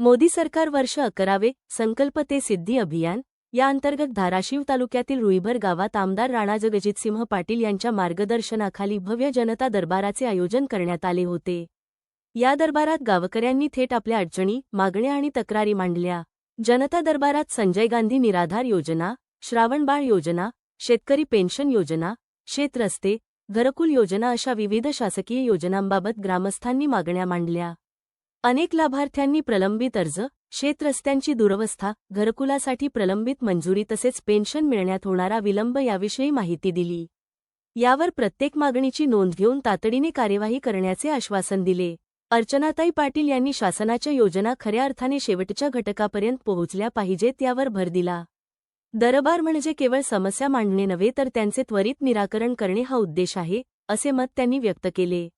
मोदी सरकार वर्ष अकरावे संकल्प ते सिद्धी अभियान या अंतर्गत धाराशिव तालुक्यातील रुईभर गावात आमदार राणा जगजितसिंह पाटील यांच्या मार्गदर्शनाखाली भव्य जनता दरबाराचे आयोजन करण्यात आले होते. या दरबारात गावकऱ्यांनी थेट आपल्या अडचणी मागण्या आणि तक्रारी मांडल्या. जनता दरबारात संजय गांधी निराधार योजना श्रावणबाळ योजना शेतकरी पेन्शन योजना शेतरस्ते घरकुल योजना अशा विविध शासकीय योजनांबाबत ग्रामस्थांनी मागण्या मांडल्या. अनेक लाभार्थ्यांनी प्रलंबित अर्ज शेतरस्त्यांची दुरवस्था घरकुलासाठी प्रलंबित मंजुरी तसेच पेन्शन मिळण्यात होणारा विलंब याविषयी माहिती दिली. यावर प्रत्येक मागणीची नोंद घेऊन तातडीने कार्यवाही करण्याचे आश्वासन दिले. अर्चनाताई पाटील यांनी शासनाच्या योजना खऱ्या अर्थाने शेवटच्या घटकापर्यंत पोहोचल्या पाहिजेत यावर भर दिला. दरबार म्हणजे केवळ समस्या मांडणे नव्हे तर त्यांचे त्वरित निराकरण करणे हा उद्देश आहे असे मत त्यांनी व्यक्त केले.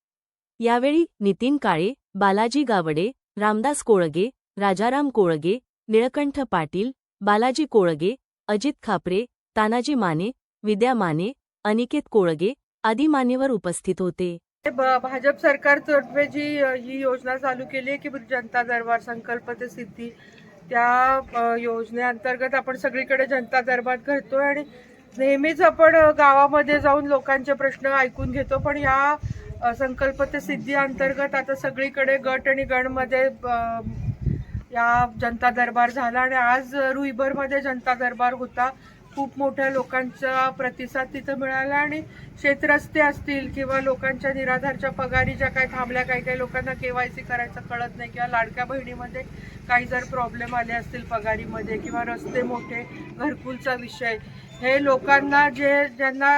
यावेळी नितीन काळे बालाजी गावडे रामदास कोळगे राजाराम कोळगे निळकंठ पाटील बालाजी कोळगे अजित खापरे तानाजी माने विद्या माने अनिकेत कोळगे आदी मान्यवर उपस्थित होते. ब- भाजप सरकारतर्फे जी ही योजना चालू केली आहे की जनता दरबार संकल्प ते सिद्धी त्या योजनेअंतर्गत आपण सगळीकडे जनता दरबार करतोय आणि नेहमीच आपण गावामध्ये जाऊन लोकांचे प्रश्न ऐकून घेतो. पण या संकल्प ते सिद्धी अंतर्गत आता सगळीकडे गट आणि गणमध्ये या जनता दरबार झाला आणि आज रुईभरमध्ये जनता दरबार होता. खूप मोठ्या लोकांचा प्रतिसाद तिथं मिळाला आणि शेतरस्ते असतील किंवा लोकांच्या निराधारच्या पगारी ज्या काही थांबल्या काही काही लोकांना के वाय सी करायचं कळत नाही किंवा लाडक्या बहिणीमध्ये काही जर प्रॉब्लेम आले असतील पगारीमध्ये किंवा रस्ते मोठे घरकुलचा विषय हे लोकांना जे ज्यांना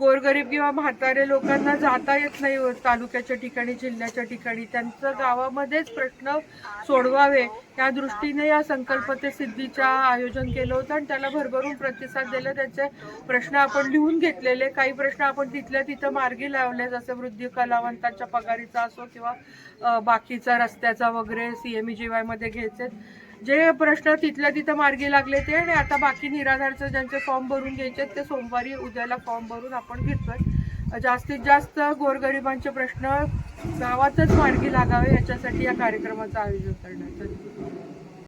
गोरगरीब किंवा म्हातारे लोकांना जाता येत नाही तालुक्याच्या ठिकाणी जिल्ह्याच्या ठिकाणी. त्यांचं गावामध्येच प्रश्न सोडवावे. या दृष्टीने या संकल्प ते सिद्धीच्या आयोजन केलं होतं आणि त्याला भरभरून प्रतिसाद दिला. त्यांचे प्रश्न आपण लिहून घेतलेले. काही प्रश्न आपण तिथल्या तिथं मार्गी लावले जसे वृद्धी कलावंतांच्या पगारीचा असो किंवा बाकीचा रस्त्याचा वगैरे सी एम ई जी वायमध्ये घ्यायचे. जे प्रश्न तिथल्या तिथं मार्गी लागले ते आणि आता बाकी निराधारचं ज्यांचे फॉर्म भरून घ्यायचे ते सोमवारी उद्याला फॉर्म भरून आपण घेतोय. जास्तीत जास्त गोरगरिबांचे प्रश्न गावातच मार्गी लागावे याच्यासाठी या कार्यक्रमाचं आयोजन करण्यात